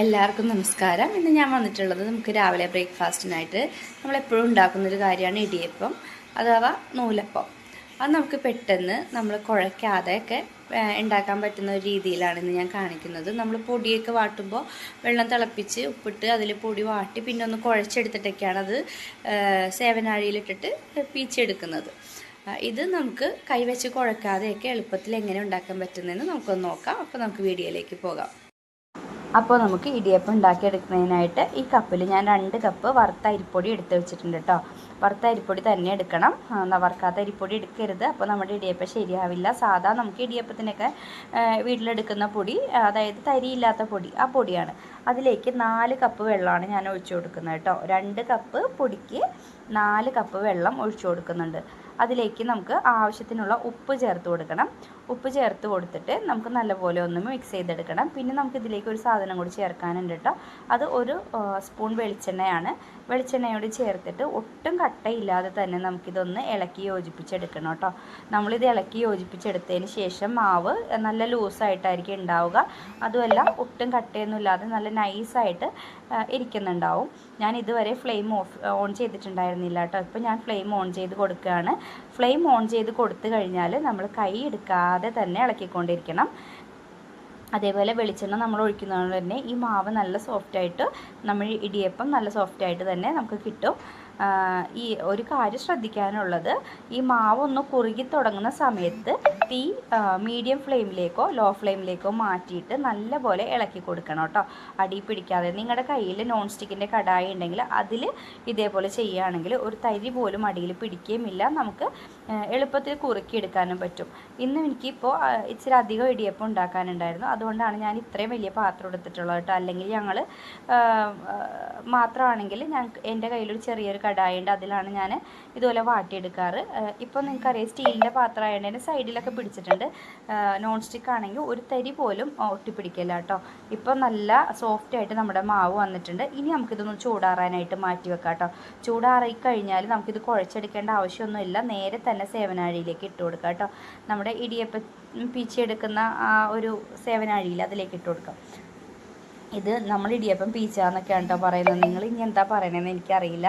എല്ലാവർക്കും നമസ്കാരം. ഇന്ന് ഞാൻ വന്നിട്ടുള്ളത് നമുക്ക് രാവിലെ ബ്രേക്ക്ഫാസ്റ്റിനായിട്ട് നമ്മളെപ്പോഴും ഉണ്ടാക്കുന്നൊരു കാര്യമാണ് ഇടിയപ്പം അഥവാ നൂലപ്പം. അത് നമുക്ക് പെട്ടെന്ന് നമ്മൾ കുഴയ്ക്കാതെയൊക്കെ ഉണ്ടാക്കാൻ പറ്റുന്ന ഒരു രീതിയിലാണ് ഇന്ന് ഞാൻ കാണിക്കുന്നത്. നമ്മൾ പൊടിയൊക്കെ വാട്ടുമ്പോൾ വെള്ളം തിളപ്പിച്ച് ഉപ്പിട്ട് അതിൽ പൊടി വാട്ടി പിന്നെ ഒന്ന് കുഴച്ചെടുത്തിട്ടൊക്കെയാണ് അത് സേവനാഴിയിലിട്ടിട്ട് പീച്ചെടുക്കുന്നത്. ഇത് നമുക്ക് കൈവച്ച് കുഴക്കാതെയൊക്കെ എളുപ്പത്തിൽ എങ്ങനെ ഉണ്ടാക്കാൻ പറ്റുന്നതെന്ന് നമുക്കൊന്ന് നോക്കാം. അപ്പോൾ നമുക്ക് വീഡിയോയിലേക്ക് പോകാം. അപ്പോൾ നമുക്ക് ഇടിയപ്പം ഉണ്ടാക്കിയെടുക്കുന്നതിനായിട്ട് ഈ കപ്പിൽ ഞാൻ രണ്ട് കപ്പ് വറുത്ത അരിപ്പൊടി എടുത്ത് വെച്ചിട്ടുണ്ട് കേട്ടോ വറുത്ത അരിപ്പൊടി തന്നെ എടുക്കണം. വറുക്കാത്ത അരിപ്പൊടി എടുക്കരുത്. അപ്പോൾ നമ്മുടെ ഇടിയപ്പം ശരിയാവില്ല. സാധാ നമുക്ക് ഇടിയപ്പത്തിനൊക്കെ വീട്ടിലെടുക്കുന്ന പൊടി അതായത് തരിയില്ലാത്ത പൊടി ആ പൊടിയാണ്. അതിലേക്ക് നാല് കപ്പ് വെള്ളമാണ് ഞാൻ ഒഴിച്ചു കൊടുക്കുന്നത് കേട്ടോ രണ്ട് കപ്പ് പൊടിക്ക് നാല് കപ്പ് വെള്ളം ഒഴിച്ചു കൊടുക്കുന്നുണ്ട്. അതിലേക്ക് നമുക്ക് ആവശ്യത്തിനുള്ള ഉപ്പ് ചേർത്ത് കൊടുക്കണം. ഉപ്പ് ചേർത്ത് കൊടുത്തിട്ട് നമുക്ക് നല്ലപോലെ ഒന്ന് മിക്സ് ചെയ്തെടുക്കണം. പിന്നെ നമുക്ക് ഇതിലേക്ക് ഒരു സാധനം കൂടി ചേർക്കാനുണ്ട് കേട്ടോ അത് ഒരു സ്പൂൺ വെളിച്ചെണ്ണയാണ്. വെളിച്ചെണ്ണയോട് ചേർത്തിട്ട് ഒട്ടും കട്ടയില്ലാതെ തന്നെ നമുക്കിതൊന്ന് ഇളക്കി യോജിപ്പിച്ചെടുക്കണം കേട്ടോ. നമ്മളിത് ഇളക്കി യോജിപ്പിച്ചെടുത്തതിന് ശേഷം മാവ് നല്ല ലൂസായിട്ടായിരിക്കും ഉണ്ടാവുക. അതുമല്ല ഒട്ടും കട്ടയൊന്നും ഇല്ലാതെ നല്ല നൈസായിട്ട് ഇരിക്കുന്നുണ്ടാവും. ഞാൻ ഇതുവരെ ഫ്ലെയിം ഓഫ് ഓൺ ചെയ്തിട്ടുണ്ടായിരുന്നില്ല കേട്ടോ. ഇപ്പോൾ ഞാൻ ഫ്ലെയിം ഓൺ ചെയ്ത് കൊടുക്കുകയാണ്. ഫ്ലെയിം ഓൺ ചെയ്ത് കൊടുത്തു കഴിഞ്ഞാൽ നമ്മൾ കൈ എടുക്കാതെ തന്നെ ഇളക്കിക്കൊണ്ടിരിക്കണം. അതേപോലെ വെളിച്ചെണ്ണ നമ്മൾ ഒഴിക്കുന്നതുകൊണ്ട് തന്നെ ഈ മാവ് നല്ല സോഫ്റ്റായിട്ട് നമ്മൾ ഇടിയപ്പം നല്ല സോഫ്റ്റായിട്ട് തന്നെ നമുക്ക് കിട്ടും. ഈ ഒരു കാര്യം ശ്രദ്ധിക്കാനുള്ളത് ഈ മാവ് ഒന്ന് കുറുകി തുടങ്ങുന്ന സമയത്ത് തീ മീഡിയം ഫ്ലെയിമിലേക്കോ ലോ ഫ്ലെയിമിലേക്കോ മാറ്റിയിട്ട് നല്ലപോലെ ഇളക്കി കൊടുക്കണം കേട്ടോ. അടി പിടിക്കാതെ. നിങ്ങളുടെ കയ്യിൽ നോൺ സ്റ്റിക്കിന്റെ കടായി ഉണ്ടെങ്കിൽ അതിൽ ഇതേപോലെ ചെയ്യുകയാണെങ്കിൽ ഒരു തരി പോലും അടിയിൽ പിടിക്കുകയുമില്ല നമുക്ക് എളുപ്പത്തിൽ കുറുക്കിയെടുക്കാനും പറ്റും. ഇന്ന് എനിക്കിപ്പോൾ ഇച്ചിരി അധികം ഇടിയപ്പം ഉണ്ടാക്കാനുണ്ടായിരുന്നു. അതുകൊണ്ടാണ് ഞാൻ ഇത്രയും വലിയ പാത്രം എടുത്തിട്ടുള്ളത് കേട്ടോ. അല്ലെങ്കിൽ ഞങ്ങൾ മാത്രമാണെങ്കിൽ ഞാൻ എന്റെ കയ്യിലൊരു ചെറിയൊരു കടായി ഉണ്ട് അതിലാണ് ഞാൻ ഇതുപോലെ വാട്ടിയെടുക്കാറ്. ഇപ്പോൾ നിങ്ങൾക്കറിയാം സ്റ്റീലിന്റെ പാത്രം ആയതുകൊണ്ട് സൈഡിലൊക്കെ പിടിച്ചിട്ടുണ്ട്. നോൺ സ്റ്റിക്ക് ആണെങ്കിൽ ഒരു തരി പോലും ഒട്ടിപ്പിടിക്കില്ല കേട്ടോ ഇപ്പോൾ നല്ല സോഫ്റ്റ് ആയിട്ട് നമ്മുടെ മാവ് വന്നിട്ടുണ്ട്. ഇനി നമുക്കിതൊന്ന് ചൂടാറാനായിട്ട് മാറ്റി വെക്കാം കേട്ടോ ചൂടാറി കഴിഞ്ഞാൽ നമുക്കിത് കുഴച്ചെടുക്കേണ്ട ആവശ്യമൊന്നുമില്ല. നേരെ തന്നെ സേവനാഴിയിലേക്ക് ഇട്ട് കൊടുക്കാം കേട്ടോ നമ്മുടെ ഇടിയപ്പം പീച്ചെടുക്കുന്ന ആ ഒരു സേവനാഴിയിൽ അതിലേക്ക് ഇട്ട് കൊടുക്കാം. ഇത് നമ്മൾ ഇടിയപ്പം പീച്ച എന്നൊക്കെയാണ് കേട്ടോ പറയുന്നത്. നിങ്ങൾ ഇനി എന്താ പറയണതെന്ന് എനിക്കറിയില്ല.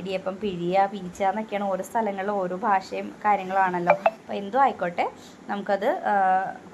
ഇടിയപ്പം പിഴിയ പീച്ച എന്നൊക്കെയാണ് ഓരോ സ്ഥലങ്ങളിലും ഓരോ ഭാഷയും കാര്യങ്ങളാണല്ലോ. അപ്പോൾ എന്തോ ആയിക്കോട്ടെ. നമുക്കത്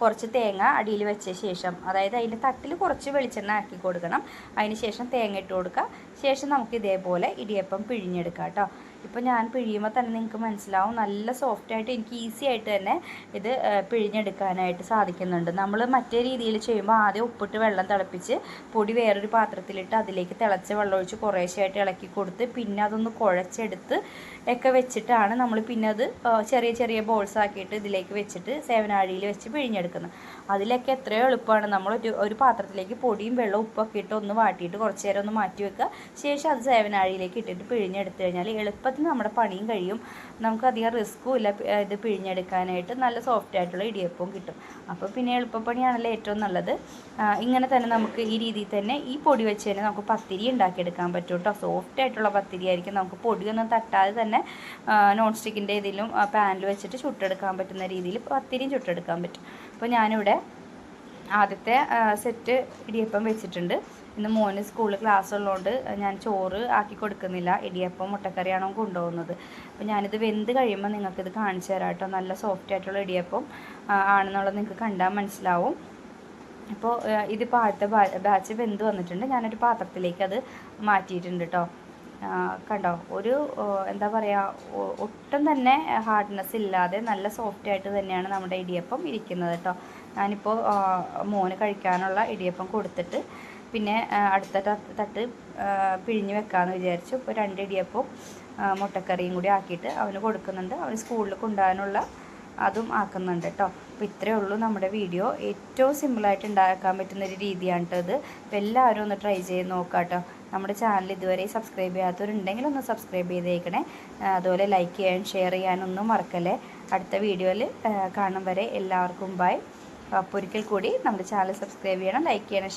കുറച്ച് തേങ്ങ അടിയിൽ വെച്ച ശേഷം അതായത് അതിന്റെ തട്ടിൽ കുറച്ച് വെളിച്ചെണ്ണ ആക്കി കൊടുക്കണം. അതിന് ശേഷം തേങ്ങ ഇട്ട് കൊടുക്കുക. ശേഷം നമുക്ക് ഇതേപോലെ ഇടിയപ്പം പിഴിഞ്ഞെടുക്കാം കേട്ടോ ഇപ്പോൾ ഞാൻ പിഴിയുമ്പോൾ തന്നെ നിങ്ങൾക്ക് മനസ്സിലാവും നല്ല സോഫ്റ്റ് ആയിട്ട് എനിക്ക് ഈസി ആയിട്ട് തന്നെ ഇത് പിഴിഞ്ഞെടുക്കാനായിട്ട് സാധിക്കുന്നുണ്ട്. നമ്മൾ മറ്റേ രീതിയിൽ ചെയ്യുമ്പോൾ ആദ്യം ഉപ്പിട്ട് വെള്ളം തിളപ്പിച്ച് പൊടി വേറൊരു പാത്രത്തിലിട്ട് അതിലേക്ക് തിളച്ച വെള്ളം ഒഴിച്ച് കുറേശ്ശായിട്ട് ഇളക്കി കൊടുത്ത് പിന്നെ അതൊന്ന് കുഴച്ചെടുത്ത് ഒക്കെ വെച്ചിട്ടാണ് നമ്മൾ പിന്നെ അത് ചെറിയ ചെറിയ ബോൾസ് ആക്കിയിട്ട് ഇതിലേക്ക് വെച്ചിട്ട് സേവനാഴിയിൽ വെച്ച് പിഴിഞ്ഞെടുക്കുന്നത്. അതിലൊക്കെ എത്രയോ എളുപ്പമാണ്. നമ്മൾ ഒരു ഒരു പാത്രത്തിലേക്ക് പൊടിയും വെള്ളവും ഉപ്പൊക്കെ ഇട്ട് ഒന്ന് വാട്ടിയിട്ട് കുറച്ച് നേരം ഒന്ന് മാറ്റി വെക്കുക. ശേഷം അത് സേവനാഴിയിലേക്ക് ഇട്ടിട്ട് പിഴിഞ്ഞെടുത്ത് കഴിഞ്ഞാൽ എളുപ്പത്തിൽ നമ്മുടെ പണിയും കഴിയും. നമുക്ക് അധികം റിസ്ക്കും ഇല്ല ഇത് പിഴിഞ്ഞെടുക്കാനായിട്ട്. നല്ല സോഫ്റ്റ് ആയിട്ടുള്ള ഇടിയപ്പവും കിട്ടും. അപ്പോൾ പിന്നെ എളുപ്പപ്പണിയാണല്ലോ ഏറ്റവും നല്ലത്. ഇങ്ങനെ തന്നെ നമുക്ക് ഈ രീതിയിൽ തന്നെ ഈ പൊടി വെച്ച് തന്നെ നമുക്ക് പത്തിരി ഉണ്ടാക്കിയെടുക്കാൻ പറ്റും കേട്ടോ. സോഫ്റ്റ് ആയിട്ടുള്ള പത്തിരി ആയിരിക്കും. നമുക്ക് പൊടിയൊന്നും തട്ടാതെ തന്നെ നോൺ സ്റ്റിക്കിന്റെ ഇതിലും പാനിൽ വെച്ചിട്ട് ചുട്ടെടുക്കാൻ പറ്റുന്ന രീതിയിൽ പത്തിരിയും ചുട്ടെടുക്കാൻ പറ്റും. അപ്പോൾ ഞാനിവിടെ ആദ്യത്തെ സെറ്റ് ഇടിയപ്പം വെച്ചിട്ടുണ്ട്. ഇന്ന് മോന് സ്കൂളിൽ ക്ലാസ് ഉള്ളതുകൊണ്ട് ഞാൻ ചോറ് ആക്കി കൊടുക്കുന്നില്ല. ഇടിയപ്പം മുട്ടക്കറിയാണോ കൊണ്ടുപോകുന്നത്. അപ്പോൾ ഞാനിത് വെന്ത് കഴിയുമ്പോൾ നിങ്ങൾക്കിത് കാണിച്ചു തരാം കേട്ടോ. നല്ല സോഫ്റ്റ് ആയിട്ടുള്ള ഇടിയപ്പം ആണെന്നുള്ളത് നിങ്ങൾക്ക് കണ്ടാൽ മനസ്സിലാവും. അപ്പോൾ ഇതിപ്പോൾ അടുത്ത ബാച്ച് വെന്ത് വന്നിട്ടുണ്ട്? ഞാനൊരു പാത്രത്തിലേക്ക് അത് മാറ്റിയിട്ടുണ്ട് കേട്ടോ കണ്ടോ? ഒരു എന്താ പറയുക ഒട്ടും തന്നെ ഹാർഡ്നെസ് ഇല്ലാതെ നല്ല സോഫ്റ്റ് ആയിട്ട് തന്നെയാണ് നമ്മുടെ ഇടിയപ്പം ഇരിക്കുന്നത് കേട്ടോ ഞാനിപ്പോൾ മോന് കഴിക്കാനുള്ള ഇടിയപ്പം കൊടുത്തിട്ട് പിന്നെ അടുത്ത തട്ട് പിഴിഞ്ഞ് വെക്കാമെന്ന് വിചാരിച്ചു. ഇപ്പോൾ രണ്ട് ഇടിയപ്പവും മുട്ടക്കറിയും കൂടി ആക്കിയിട്ട് അവന് കൊടുക്കുന്നുണ്ട്. അവന് സ്കൂളിൽ കൊണ്ടുപോകാനുള്ള അതും ആക്കുന്നുണ്ട് കേട്ടോ അപ്പോൾ ഇത്രയേ ഉള്ളൂ നമ്മുടെ വീഡിയോ. ഏറ്റവും സിമ്പിളായിട്ട് ഉണ്ടാക്കാൻ പറ്റുന്ന ഒരു രീതിയാണ് കേട്ടോ ഇത്. അപ്പോൾ എല്ലാവരും ഒന്ന് ട്രൈ ചെയ്ത് നോക്കാം കേട്ടോ നമ്മുടെ ചാനൽ ഇതുവരെ സബ്സ്ക്രൈബ് ചെയ്യാത്തവരുണ്ടെങ്കിൽ ഒന്ന് സബ്സ്ക്രൈബ് ചെയ്തേക്കണേ. അതുപോലെ ലൈക്ക് ചെയ്യാനും ഷെയർ ചെയ്യാനൊന്നും മറക്കല്ലേ. അടുത്ത വീഡിയോയിൽ കാണും വരെ എല്ലാവർക്കും ബൈ അപ്പോൾ ഒരിക്കൽ കൂടി നമ്മുടെ ചാനൽ സബ്സ്ക്രൈബ് ചെയ്യണം ലൈക്ക് ചെയ്യണം